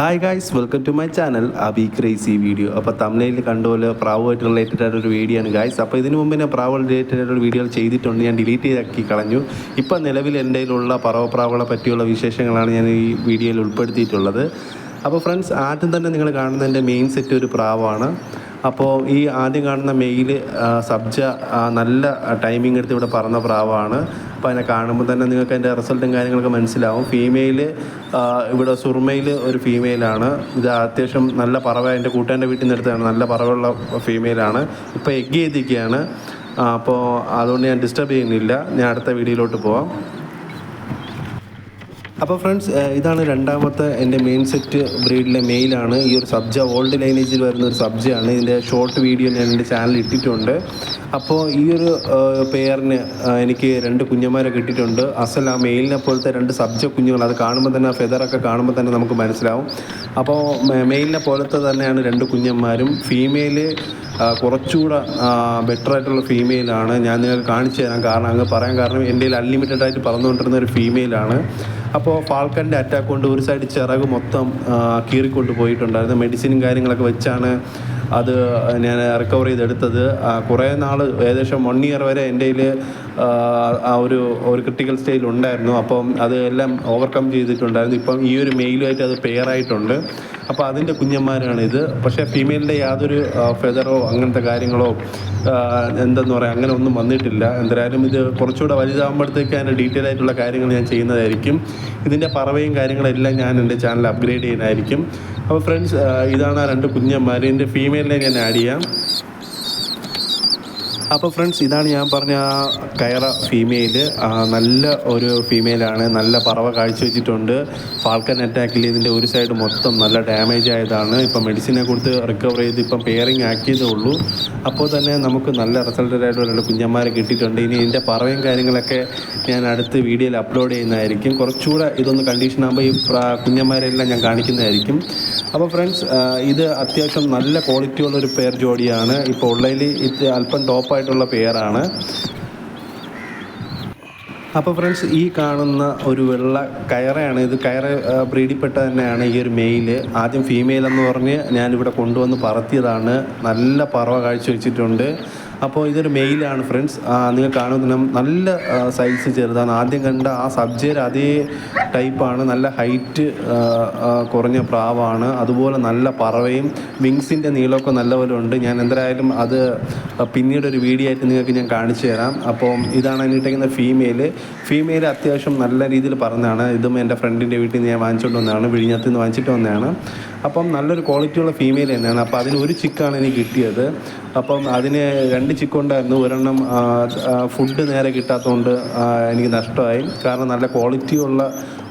Hi guys welcome to my channel Abi crazy video അപ്പോൾ തമിഴിൽ കണ്ടുപോലെ പ്രാവുമായിട്ട് റിലേറ്റഡ് ആയിട്ടൊരു വീഡിയോ ആണ് ഗായ്സ് അപ്പോൾ ഇതിനു മുമ്പ് ഞാൻ പ്രാവ് റിലേറ്റഡ് ആയിട്ടൊരു വീഡിയോ ചെയ്തിട്ടുണ്ട്. ഞാൻ ഡിലീറ്റ് ചെയ്താക്കി കളഞ്ഞു. ഇപ്പോൾ നിലവിൽ എന്റെ കയ്യിലുള്ള പറവപ്രാവുകളെ പറ്റിയുള്ള വിശേഷങ്ങളാണ് ഞാൻ ഈ വീഡിയോയിൽ ഉൾപ്പെടുത്തിയിട്ടുള്ളത്. അപ്പോൾ ഫ്രണ്ട്സ് ആദ്യം തന്നെ നിങ്ങൾ കാണുന്ന എന്റെ മെയിൻ സെറ്റ് ഒരു പ്രാവാണ്. അപ്പോൾ ഈ ആദ്യം കാണുന്ന മെയിൽ സബ്ജ നല്ല ടൈമിംഗ് എടുത്ത് ഇവിടെ പറഞ്ഞ പ്രാവാണ്. അപ്പോൾ അതിനെ കാണുമ്പോൾ തന്നെ നിങ്ങൾക്ക് അതിന്റെ റിസൾട്ടും കാര്യങ്ങളൊക്കെ മനസ്സിലാവും. ഫീമെയിൽ ഇവിടെ സുർമയിൽ ഒരു ഫീമെയിലാണ് ഇത് അത്യാവശ്യം നല്ല പറവ. എന്റെ കൂട്ടുകാരന്റെ വീട്ടിൽ നിന്ന് എടുത്തതാണ്. നല്ല പറവുള്ള ഫീമെയിലാണ് ഇപ്പോൾ എഗ് ചെയ്തിരിക്കുകയാണ്. അപ്പോൾ അതുകൊണ്ട് ഞാൻ ഡിസ്റ്റർബ് ചെയ്യുന്നില്ല. ഞാൻ അടുത്ത വീഡിയോയിലോട്ട് പോവാം. അപ്പോൾ ഫ്രണ്ട്സ് ഇതാണ് രണ്ടാമത്തെ എന്റെ മെയിൻ സെറ്റ് ബ്രീഡിലെ മെയിലാണ് ഈ ഒരു സബ്ജ ഓൾഡ് ലൈനേജിൽ വരുന്ന ഒരു സബ്ജയാണ് ഇതിന്റെ ഷോർട്ട് വീഡിയോ ഞാൻ എന്റെ ചാനലിൽ ഇട്ടിട്ടുണ്ട്. അപ്പോൾ ഈ ഒരു പെയറിന് എനിക്ക് രണ്ട് കുഞ്ഞന്മാരെ കിട്ടിയിട്ടുണ്ട്. അസൽ ആ മെയിലിനെ പോലത്തെ രണ്ട് സബ്ജ കുഞ്ഞുങ്ങൾ അത് കാണുമ്പോൾ തന്നെ ആ ഫെദറൊക്കെ കാണുമ്പോൾ തന്നെ നമുക്ക് മനസ്സിലാവും. അപ്പോൾ മെയിലിനെ പോലത്തെ തന്നെയാണ് രണ്ട് കുഞ്ഞന്മാരും. ഫീമെയിൽ കുറച്ചുകൂടെ ബെറ്റർ ആയിട്ടുള്ള ഫീമെയിലാണ് ഞാൻ നിങ്ങൾക്ക് കാണിച്ചു തരാൻ കാരണം അങ്ങ് പറയാൻ കാരണം എന്റെ കയ്യിൽ അൺലിമിറ്റഡ് ആയിട്ട് പറന്നുകൊണ്ടിരുന്ന ഒരു ഫീമെയിലാണ് അപ്പോൾ ഫാൾക്കന്റെ അറ്റാക്ക് കൊണ്ട് ഒരു സൈഡ് ചിറക് മൊത്തം കീറിക്കൊണ്ട് പോയിട്ടുണ്ടായിരുന്നു. മെഡിസിനും കാര്യങ്ങളൊക്കെ വെച്ചാണ് അത് ഞാൻ റിക്കവർ ചെയ്തെടുത്തത്. കുറേ നാൾ ഏകദേശം വൺ ഇയർ വരെ എന്റെ കയ്യിൽ ആ ഒരു ഒരു ക്രിട്ടിക്കൽ സ്റ്റേജിൽ ഉണ്ടായിരുന്നു. അപ്പം അത് എല്ലാം ഓവർകം ചെയ്തിട്ടുണ്ടായിരുന്നു. ഇപ്പം ഈ ഒരു മെയിലുമായിട്ട് അത് പെയറായിട്ടുണ്ട് അപ്പോൾ അതിന്റെ കുഞ്ഞന്മാരാണ് ഇത് പക്ഷേ ഫീമെയിലിന്റെ യാതൊരു ഫെദറോ അങ്ങനത്തെ കാര്യങ്ങളോ എന്തെന്ന് പറയാം അങ്ങനെ ഒന്നും വന്നിട്ടില്ല. എന്തായാലും ഇത് കുറച്ചുകൂടെ വലുതാകുമ്പോഴത്തേക്ക് അതിന്റെ ഡീറ്റെയിൽ ആയിട്ടുള്ള കാര്യങ്ങൾ ഞാൻ ചെയ്യുന്നതായിരിക്കും. ഇതിന്റെ പറവയും കാര്യങ്ങളെല്ലാം ഞാൻ എന്റെ ചാനൽ അപ്ഗ്രേഡ് ചെയ്യുന്നതായിരിക്കും. അപ്പോൾ ഫ്രണ്ട്സ് ഇതാണ് ആ രണ്ട് കുഞ്ഞന്മാർ ഇതിന്റെ ഫീമെയിലിനെ ഞാൻ ആഡ് ചെയ്യാം. അപ്പോൾ ഫ്രണ്ട്സ് ഇതാണ് ഞാൻ പറഞ്ഞ ആ കയറ ഫീമെയിൽ നല്ല ഒരു ഫീമെയിലാണ് നല്ല പറവ കാഴ്ചവെച്ചിട്ടുണ്ട് ഫാൾക്കൻ അറ്റാക്കിൽ ഇതിന്റെ ഒരു സൈഡ് മൊത്തം നല്ല ഡാമേജ് ആയതാണ്. ഇപ്പം മെഡിസിനെ കൊടുത്ത് റിക്കവർ ചെയ്ത് ഇപ്പം പെയറിങ് ആക്കിയതേ ഉള്ളൂ. അപ്പോൾ തന്നെ നമുക്ക് നല്ല റിസൾട്ടഡ് രണ്ട് കുഞ്ഞന്മാരെ കിട്ടിയിട്ടുണ്ട്. ഇനി ഇതിന്റെ പറവയും കാര്യങ്ങളൊക്കെ ഞാൻ അടുത്ത് വീഡിയോയിൽ അപ്ലോഡ് ചെയ്യുന്നതായിരിക്കും. കുറച്ചുകൂടെ ഇതൊന്ന് കണ്ടീഷൻ ആകുമ്പോൾ ഈ കുഞ്ഞന്മാരെല്ലാം ഞാൻ കാണിക്കുന്നതായിരിക്കും. അപ്പോൾ ഫ്രണ്ട്സ് ഇത് അത്യാവശ്യം നല്ല ക്വാളിറ്റി ഉള്ള ഒരു പെയർ ജോഡിയാണ്. ഇപ്പോൾ ഉള്ളതിൽ ഇത് അല്പം ടോപ്പായിട്ടുള്ള പേരാണ്. അപ്പോൾ ഫ്രണ്ട്സ് ഈ കാണുന്ന ഒരു വെള്ള കയറയാണ്. ഇത് കയറ ബ്രീഡിപ്പെട്ട തന്നെയാണ് ഈ ഒരു മെയിൽ ആദ്യം ഫീമെയിൽ എന്ന് പറഞ്ഞ് ഞാനിവിടെ കൊണ്ടുവന്ന് പറത്തിയതാണ്. നല്ല പറവ കാഴ്ച വെച്ചിട്ടുണ്ട്. അപ്പോൾ ഇതൊരു മെയിലാണ് ഫ്രണ്ട്സ്. നിങ്ങൾ കാണുന്ന നല്ല സൈസ് ചെറുതാണ്. ആദ്യം കണ്ട ആ സബ്ജയുടെ അതേ ടൈപ്പാണ് നല്ല ഹൈറ്റ് കുറഞ്ഞ പ്രാവാണ്. അതുപോലെ നല്ല പറവയും വിങ്സിന്റെ നീളമൊക്കെ നല്ലപോലെ ഉണ്ട്. ഞാൻ എന്തായാലും അത് പിന്നീട് ഒരു വീഡിയോ ആയിട്ട് നിങ്ങൾക്ക് ഞാൻ കാണിച്ചു തരാം. അപ്പോൾ ഇതാണ് അതിനിട്ടേക്കുന്ന ഫീമെയിൽ ഫീമെയിൽ അത്യാവശ്യം നല്ല രീതിയിൽ പറഞ്ഞതാണ്. ഇതും എന്റെ ഫ്രണ്ടിന്റെ വീട്ടിൽ നിന്ന് ഞാൻ വാങ്ങിച്ചുകൊണ്ട് വന്നതാണ്. വിഴിഞ്ഞത്ത് നിന്ന് വാങ്ങിച്ചിട്ട് വന്നതാണ്. അപ്പം നല്ലൊരു ക്വാളിറ്റിയുള്ള ഫീമെയിൽ തന്നെയാണ്. അപ്പോൾ അതിന് ഒരു ചിക്കാണ് എനിക്ക് കിട്ടിയത്. അപ്പം അതിന് രണ്ട് ചിക്കുണ്ടായിരുന്നു. ഒരെണ്ണം ഫുഡ് നേരെ കിട്ടാത്തതുകൊണ്ട് എനിക്ക് നഷ്ടമായി. കാരണം നല്ല ക്വാളിറ്റി ഉള്ള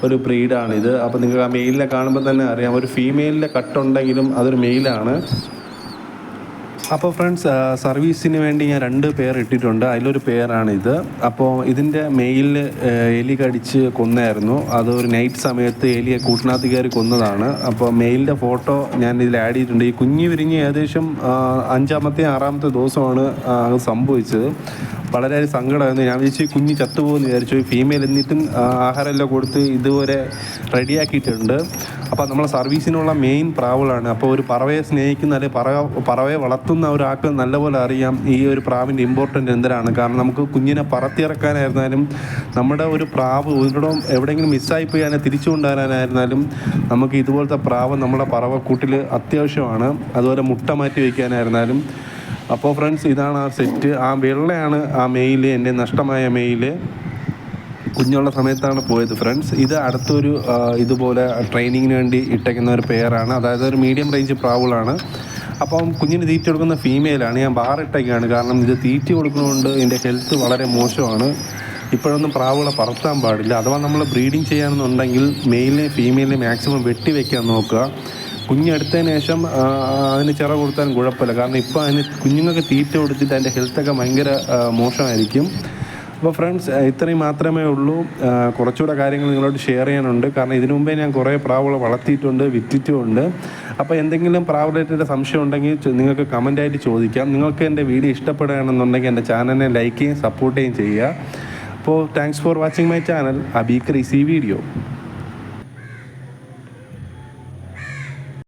ഒരു ബ്രീഡാണിത് അപ്പോൾ നിങ്ങൾക്ക് ആ മെയിലിനെ കാണുമ്പോൾ തന്നെ അറിയാം. ഒരു ഫീമെയിലിന്റെ കട്ടുണ്ടെങ്കിലും അതൊരു മെയിലാണ് അപ്പോൾ ഫ്രണ്ട്സ് സർവീസിന് വേണ്ടി ഞാൻ രണ്ട് പേർ ഇട്ടിട്ടുണ്ട്. അതിലൊരു പേരാണിത് അപ്പോൾ ഇതിന്റെ മെയിലിൽ എലി കടിച്ച് കൊന്നായിരുന്നു. അത് ഒരു നൈറ്റ് സമയത്ത് എലിയെ കൂട്ടിനകത്ത് കയറി കൊന്നതാണ്. അപ്പോൾ മെയിലിന്റെ ഫോട്ടോ ഞാൻ ഇതിൽ ആഡ് ചെയ്തിട്ടുണ്ട്. ഈ കുഞ്ഞു വിരിഞ്ഞ് ഏകദേശം അഞ്ചാമത്തെ ആറാമത്തെ ദിവസമാണ് അത് സംഭവിച്ചത്. വളരെ സങ്കടമായിരുന്നു. ഞാൻ വിചാരിച്ചു കുഞ്ഞ് ചത്തുപോകുമെന്ന് വിചാരിച്ചു. ഫീമെയിൽ എന്നിട്ടും ആഹാരമെല്ലാം കൊടുത്ത് ഇതുവരെ റെഡിയാക്കിയിട്ടുണ്ട്. അപ്പോൾ നമ്മളെ സർവീസിനുള്ള മെയിൻ പ്രാവുകളാണ്. അപ്പോൾ ഒരു പറവയെ സ്നേഹിക്കുന്ന അല്ലെങ്കിൽ പറവ പറവയെ വളർത്തുന്ന ഒരാൾക്ക് നല്ലപോലെ അറിയാം. ഈ ഒരു പ്രാവിന്റെ ഇമ്പോർട്ടന്റ് എന്തിനാണ്? കാരണം നമുക്ക് കുഞ്ഞിനെ പറത്തിയിറക്കാനായിരുന്നാലും നമ്മുടെ ഒരു പ്രാവ് ഒരിടം എവിടെയെങ്കിലും മിസ്സായിപ്പോയി അതിനെ തിരിച്ചു കൊണ്ടുവരാനായിരുന്നാലും നമുക്ക് ഇതുപോലത്തെ പ്രാവ് നമ്മുടെ പറവക്കൂട്ടിൽ അത്യാവശ്യമാണ്. അതുപോലെ മുട്ട മാറ്റി വയ്ക്കാനായിരുന്നാലും അപ്പോൾ ഫ്രണ്ട്സ് ഇതാണ് ആ സെറ്റ് ആ വെള്ളയാണ് ആ മെയിൽ എന്റെ നഷ്ടമായ മെയിൽ കുഞ്ഞുള്ള സമയത്താണ് പോയത് ഫ്രണ്ട്സ്. ഇത് അടുത്തൊരു ഇതുപോലെ ട്രെയിനിങ്ങിന് വേണ്ടി ഇട്ടേക്കുന്ന ഒരു പെയറാണ് അതായത് ഒരു മീഡിയം റേഞ്ച് പ്രാവുകളാണ് അപ്പം കുഞ്ഞിന് തീറ്റ കൊടുക്കുന്ന ഫീമെയിലാണ് ഞാൻ ബാറിട്ടൊക്കെയാണ് കാരണം ഇത് തീറ്റ കൊടുക്കുന്നതുകൊണ്ട് എന്റെ ഹെൽത്ത് വളരെ മോശമാണ്. ഇപ്പോഴൊന്നും പ്രാവുകളെ പറത്താൻ പാടില്ല. അഥവാ നമ്മൾ ബ്രീഡിങ് ചെയ്യാമെന്നുണ്ടെങ്കിൽ മെയിലിനെ ഫീമെയിലിനെ മാക്സിമം വെട്ടി വെക്കാൻ നോക്കുക. കുഞ്ഞെടുത്തതിന് ശേഷം അതിന് ചിറ കൊടുത്താലും കുഴപ്പമില്ല. കാരണം ഇപ്പോൾ അതിന് കുഞ്ഞുങ്ങൾക്ക് തീറ്റ കൊടുത്തിട്ട് അതിന്റെ ഹെൽത്തൊക്കെ ഭയങ്കര മോശമായിരിക്കും. അപ്പോൾ ഫ്രണ്ട്സ് ഇത്രയും മാത്രമേ ഉള്ളൂ. കുറച്ചുകൂടെ കാര്യങ്ങൾ നിങ്ങളോട് ഷെയർ ചെയ്യാനുണ്ട്. കാരണം ഇതിനു മുമ്പേ ഞാൻ കുറേ പ്രാവുകളെ വളർത്തിയിട്ടുണ്ട് വിറ്റിട്ടുമുണ്ട്. അപ്പോൾ എന്തെങ്കിലും പ്രാവ് സംശയം ഉണ്ടെങ്കിൽ നിങ്ങൾക്ക് കമന്റായിട്ട് ചോദിക്കാം. നിങ്ങൾക്ക് എന്റെ വീഡിയോ ഇഷ്ടപ്പെടുകയാണെന്നുണ്ടെങ്കിൽ എന്റെ ചാനലിനെ ലൈക്ക് ചെയ്യുകയും സപ്പോർട്ട് ചെയ്യുകയും ചെയ്യുക. അപ്പോൾ thanks for watching my channel Abi ഈ വീഡിയോ